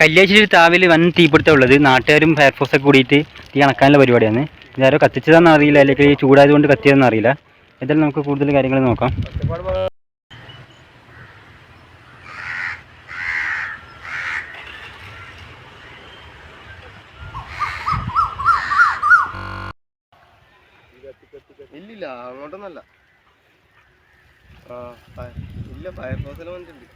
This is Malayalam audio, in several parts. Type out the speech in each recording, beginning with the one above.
കല്യാശ്ശേരി താവിൽ വൻ തീപിടുത്തം ഉള്ളത്. നാട്ടുകാരും ഫയർഫോഴ്സൊക്കെ കൂടിയിട്ട് തീ അണക്കാനുള്ള പരിപാടിയാണ്. ഇതാരോ കത്തിച്ചതാണെന്ന് അറിയില്ല. അല്ലെങ്കിൽ ചൂടായത് കൊണ്ട് കത്തിയതെന്ന് അറിയില്ല. എന്തായാലും നമുക്ക് കൂടുതൽ കാര്യങ്ങൾ നോക്കാം. ഇല്ല അങ്ങോട്ടൊന്നല്ല. ഇല്ല ഫയർഫോഴ്സിൽ വന്നിട്ടുണ്ട്.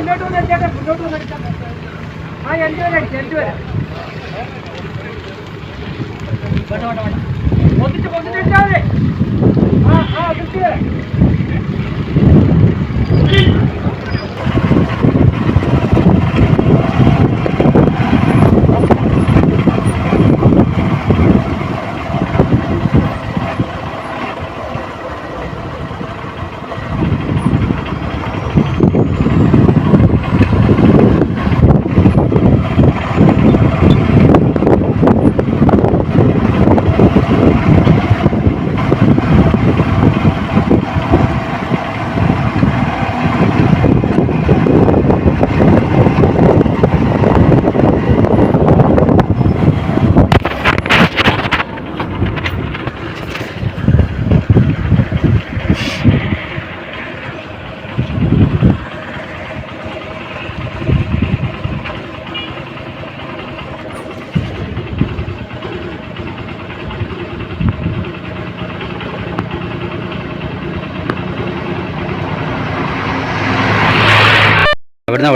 മുന്നോട്ട് വന്ന് എത്തിയാട്ടെ മുന്നോട്ട് വന്ന് ആ എന്റെ വരെ അടിച്ചു വേണ്ട വേണ്ട ഒന്നിച്ച് ഒന്നിച്ച് ആ ആ ഒന്നിച്ച്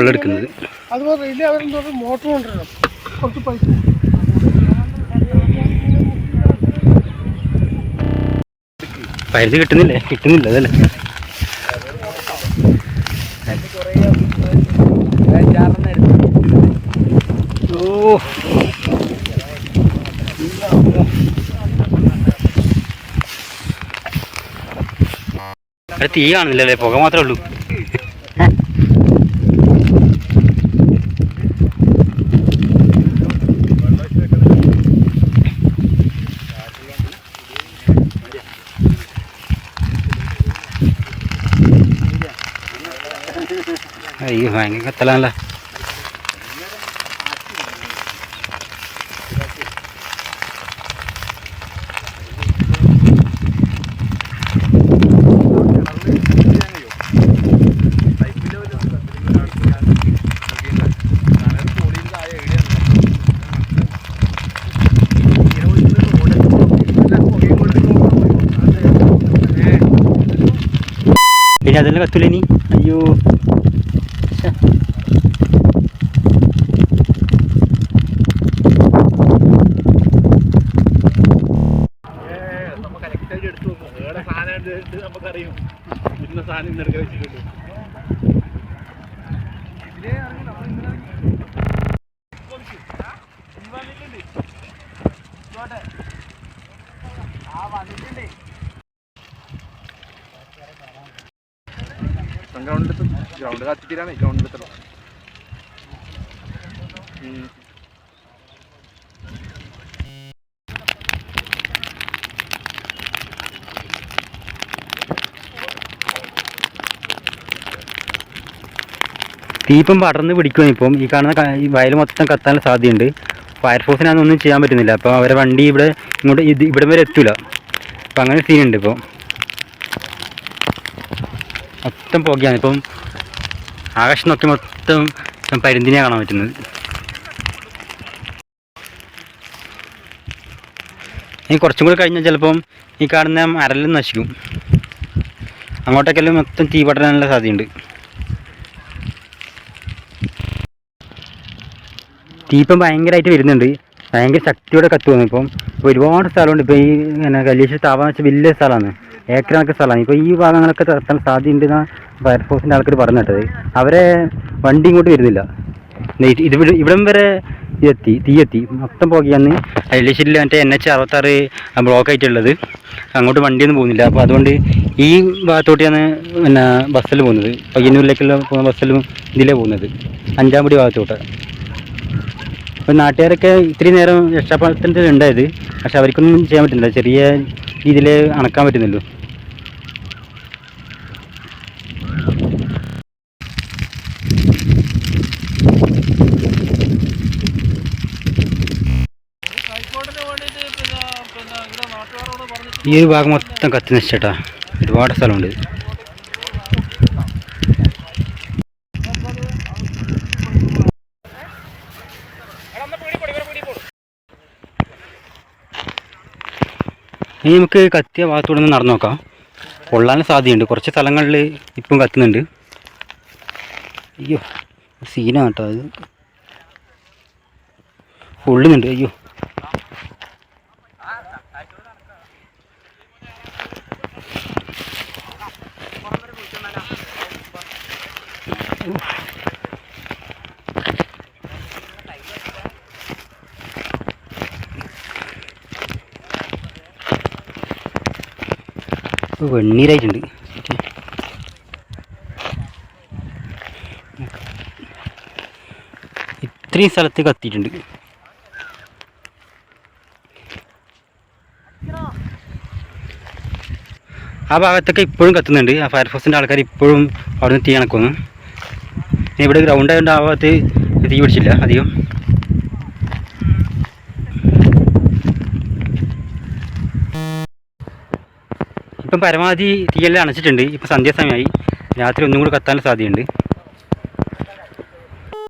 വെള്ളം എടുക്കുന്നത് അതുപോലെ ഇല്ല അവരെന്തോ മോട്ടർ കൊണ്ടുവരണം. കുറച്ച് പൈസ. പൈസ കിട്ടുന്നില്ലേ? കിട്ടുന്നില്ല അതല്ലേ? ഓ. തീ കാണുന്നില്ലല്ലേ? പുക മാത്രമേ ഉള്ളൂ. അയ്യോ ഭയങ്കര കത്തലാണല്ലോ പിന്നെ അതെല്ലാം കത്തൂലേ നീ അയ്യോ നമുക്കറിയും. ഇന്ന സാധനം ഇന്ന് എടുക്കാൻ വെച്ചിട്ടുണ്ട്. ഗ്രൗണ്ടിൽ ഗ്രൗണ്ട് കത്തിച്ചിട്ടാണ് ഗ്രൗണ്ടിൽ എത്തണം തീ ഇപ്പം പടർന്ന് പിടിക്കുവാണ് ഇപ്പം. ഈ കാണുന്ന ഈ വയൽ മൊത്തം കത്താനുള്ള സാധ്യതയുണ്ട്. ഫയർഫോഴ്സിനൊന്നും ഒന്നും ചെയ്യാൻ പറ്റുന്നില്ല. അപ്പോൾ അവരെ വണ്ടി ഇവിടെ ഇങ്ങോട്ട് ഇത് ഇവിടെ വരെ എത്തൂല. അപ്പം അങ്ങനെ സീനുണ്ട് ഇപ്പം. മൊത്തം പുകയാണ്. ഇപ്പം ആകാശം നോക്കി മൊത്തം പരിന്തിനെ കാണാൻ പറ്റുന്നത്. ഇനി കുറച്ചും കൂടി കഴിഞ്ഞാൽ ചിലപ്പം ഈ കാണുന്ന മരലും നശിക്കും. അങ്ങോട്ടേക്കെല്ലാം മൊത്തം തീ പടരാനുള്ള സാധ്യതയുണ്ട്. തീ ഇപ്പം ഭയങ്കരമായിട്ട് വരുന്നുണ്ട്. ഭയങ്കര ശക്തിയോടെ കത്തുവന്നു ഇപ്പം. ഒരുപാട് സ്ഥലമുണ്ട്. ഇപ്പോൾ ഈ പിന്നെ കല്ലേശ്വരി താപം വെച്ചാൽ വലിയ സ്ഥലമാണ്. ഏക്കർ കണക്ക് സ്ഥലമാണ്. ഇപ്പോൾ ഈ ഭാഗങ്ങളൊക്കെ എത്താൻ സാധ്യതയുണ്ടെന്നാണ് ഫയർഫോഴ്സിന്റെ ആൾക്കാർ പറഞ്ഞു കേട്ടത്. അവരെ വണ്ടി ഇങ്ങോട്ട് വരുന്നില്ല. ഇത് ഇവിടെ- വരെ എത്തി തീ എത്തി മൊത്തം പോകുകയാണ് കല്ലേശ്വരിയിൽ മറ്റേ എൻ എച്ച് അറുപത്താറ് ബ്ലോക്ക് ആയിട്ടുള്ളത് അങ്ങോട്ട് വണ്ടിയൊന്നും പോകുന്നില്ല. അപ്പോൾ അതുകൊണ്ട് ഈ ഭാഗത്തോട്ടാണ് പിന്നെ ബസ്സിൽ പോകുന്നത്. പയ്യന്നൂരിലേക്കുള്ള ബസ്സിലും ഇതിലേ പോകുന്നത്. അഞ്ചാംപടി ഭാഗത്തോട്ട്. അപ്പോൾ നാട്ടുകാരൊക്കെ ഇത്തിരി നേരം രക്ഷാപ്രവർത്തനത്തിൽ ഉണ്ടായത്. പക്ഷെ അവർക്കൊന്നും ചെയ്യാൻ പറ്റുന്നില്ല. ചെറിയ രീതിയിൽ അണക്കാൻ പറ്റുന്നുള്ളൂ. ഈ ഒരു ഭാഗം മൊത്തം കത്തി നശിച്ചേട്ടാ. ഒരുപാട് സ്ഥലമുണ്ട്. ഇനി നമുക്ക് കത്തിയ ഭാഗത്തൂടെ ഒന്ന് നടന്നു നോക്കാം. പൊള്ളാൻ സാധ്യതയുണ്ട്. കുറച്ച് സ്ഥലങ്ങളിൽ ഇപ്പം കത്തുന്നുണ്ട്. അയ്യോ സീനാട്ടോ അത്. പൊള്ളുന്നുണ്ട്. അയ്യോ. വെണ്ണീരായിട്ടുണ്ട്. ഇത്രയും സ്ഥലത്ത് കത്തിയിട്ടുണ്ട്. ആ ഭാഗത്തൊക്കെ ഇപ്പോഴും കത്തുന്നുണ്ട്. ആ ഫയർഫോഴ്സിന്റെ ആൾക്കാർ ഇപ്പോഴും അവിടെ നിന്ന് തീ കണക്കുന്നു ഇവിടെ ഗ്രൗണ്ട് ആയതുകൊണ്ട് ആ ഭാഗത്ത് തീ പിടിച്ചില്ല അധികം. ഇപ്പം പരമാവധി തീയെല്ലാം അണച്ചിട്ടുണ്ട്. ഇപ്പം സന്ധ്യാസമയമായി. രാത്രി ഒന്നും കൂടി കത്താൻ സാധ്യതയുണ്ട്.